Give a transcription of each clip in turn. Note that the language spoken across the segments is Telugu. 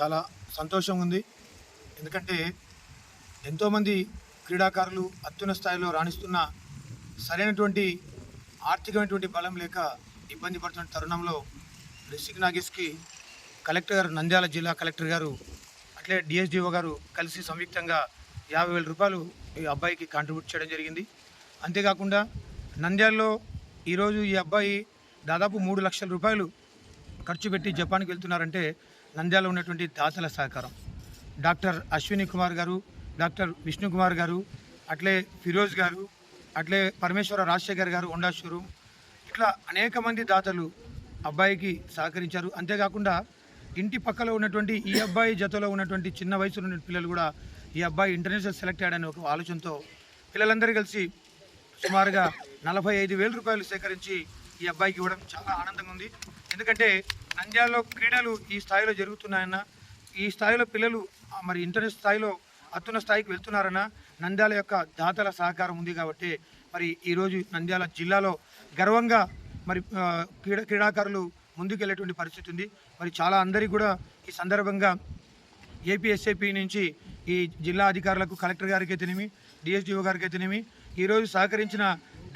చాలా సంతోషం ఉంది. ఎందుకంటే ఎంతోమంది క్రీడాకారులు అత్యున్న స్థాయిలో రాణిస్తున్న సరైనటువంటి ఆర్థికమైనటువంటి బలం లేక ఇబ్బంది పడుతున్న తరుణంలో రిషిక్ నాగేష్కి కలెక్టర్ గారు నంద్యాల జిల్లా కలెక్టర్ గారు అట్లే డిఎస్డిఓ గారు కలిసి సంయుక్తంగా యాభై వేల రూపాయలు ఈ అబ్బాయికి కాంట్రిబ్యూట్ చేయడం జరిగింది. అంతేకాకుండా నంద్యాలలో ఈరోజు ఈ అబ్బాయి దాదాపు మూడు లక్షల రూపాయలు ఖర్చు పెట్టి జపాన్కి వెళ్తున్నారంటే నంద్యాల ఉన్నటువంటి దాతల సహకారం. డాక్టర్ అశ్విని కుమార్ గారు డాక్టర్ విష్ణు కుమార్ గారు అట్లే ఫిరోజ్ గారు అట్లే పరమేశ్వర రాజశేఖర్ గారు హోండా షోరూమ్. ఇట్లా అనేక మంది దాతలు అబ్బాయికి సహకరించారు. అంతేకాకుండా ఇంటి పక్కలో ఉన్నటువంటి ఈ అబ్బాయి జతలో ఉన్నటువంటి చిన్న వయసులో ఉన్న పిల్లలు కూడా ఈ అబ్బాయి ఇంటర్నేషనల్ సెలెక్ట్ అయ్యాడని ఒక ఆలోచనతో పిల్లలందరూ కలిసి సుమారుగా నలభై ఐదు వేల రూపాయలు సేకరించి ఈ అబ్బాయికి ఇవ్వడం చాలా ఆనందంగా ఉంది. ఎందుకంటే నంద్యాలలో క్రీడలు ఈ స్థాయిలో జరుగుతున్నాయన్న ఈ స్థాయిలో పిల్లలు మరి ఇంటర్నెట్ స్థాయిలో అత్యున్న స్థాయికి వెళ్తున్నారన్న నంద్యాల యొక్క దాతల సహకారం ఉంది కాబట్టి మరి ఈరోజు నంద్యాల జిల్లాలో గర్వంగా మరి క్రీడా క్రీడాకారులు ముందుకెళ్ళేటువంటి పరిస్థితి ఉంది. మరి చాలా అందరికీ కూడా ఈ సందర్భంగా ఏపీఎస్ఏపీ నుంచి ఈ జిల్లా అధికారులకు కలెక్టర్ గారికి అయితేనేమి డిఎస్డిఓ గారికి అయితేనేమి ఈరోజు సహకరించిన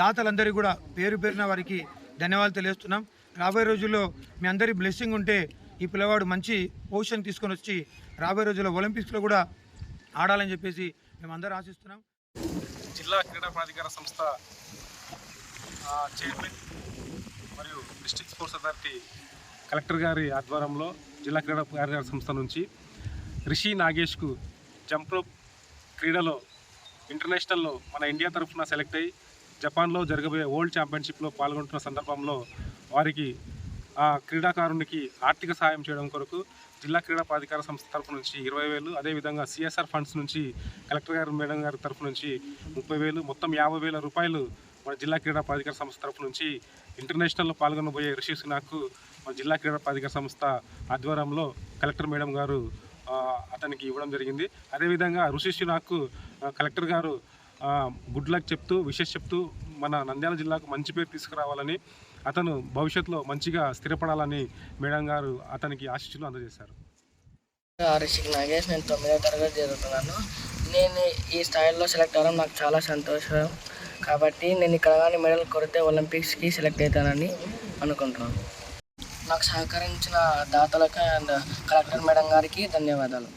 దాతలందరికీ కూడా పేరు పేరున వారికి ధన్యవాదాలు తెలియజేస్తున్నాం. రాబోయే రోజుల్లో మీ అందరి బ్లెస్సింగ్ ఉంటే ఈ పిల్లవాడు మంచి పొజిషన్ తీసుకొని వచ్చి రాబోయే రోజుల్లో ఒలింపిక్స్లో కూడా ఆడాలని చెప్పేసి మేము అందరూ ఆశిస్తున్నాం. జిల్లా క్రీడా ప్రాధికార సంస్థ చైర్మన్ మరియు డిస్టిక్ స్పోర్ట్స్ అథారిటీ కలెక్టర్ గారి ఆధ్వర్యంలో జిల్లా క్రీడా ప్రాధికార సంస్థ నుంచి రిషి నాగేష్కు జంప్ రోప్ క్రీడలో ఇంటర్నేషనల్లో మన ఇండియా తరఫున సెలెక్ట్ అయ్యి జపాన్లో జరగబోయే వరల్డ్ ఛాంపియన్షిప్లో పాల్గొంటున్న సందర్భంలో వారికి ఆ క్రీడాకారునికి ఆర్థిక సహాయం చేయడం కొరకు జిల్లా క్రీడా ప్రాధికార సంస్థ తరఫు నుంచి ఇరవై వేలు అదేవిధంగా సిఎస్ఆర్ ఫండ్స్ నుంచి కలెక్టర్ గారు మేడం గారి తరఫు నుంచి ముప్పై వేలు మొత్తం యాభై వేల రూపాయలు మన జిల్లా క్రీడా ప్రాధికార సంస్థ తరఫు నుంచి ఇంటర్నేషనల్లో పాల్గొనబోయే రిషి సినాకు మన జిల్లా క్రీడా ప్రాధికార సంస్థ ఆధ్వర్యంలో కలెక్టర్ మేడం గారు అతనికి ఇవ్వడం జరిగింది. అదేవిధంగా ఋషి సిన్హాకు కలెక్టర్ గారు గుడ్ లక్ చెప్తూ విషెస్ చెప్తూ మన నంద్యాల జిల్లాకు మంచి పేరు తీసుకురావాలని అతను భవిష్యత్తులో మంచిగా స్థిరపడాలని మేడం గారు అతనికి ఆశీస్సులు అందజేశారు. రిషిక్ నాగేష్ నేను తొమ్మిదో తరగతి చదువుతున్నాను. నేను ఈ స్థాయిలో సెలెక్ట్ అవ్వడం నాకు చాలా సంతోషం. కాబట్టి నేను ఇక్కడ కానీ మెడల్ కొడితే ఒలింపిక్స్కి సెలెక్ట్ అవుతానని అనుకుంటున్నాను. నాకు సహకరించిన దాతలకు అండ్ కలెక్టర్ మేడం గారికి ధన్యవాదాలు.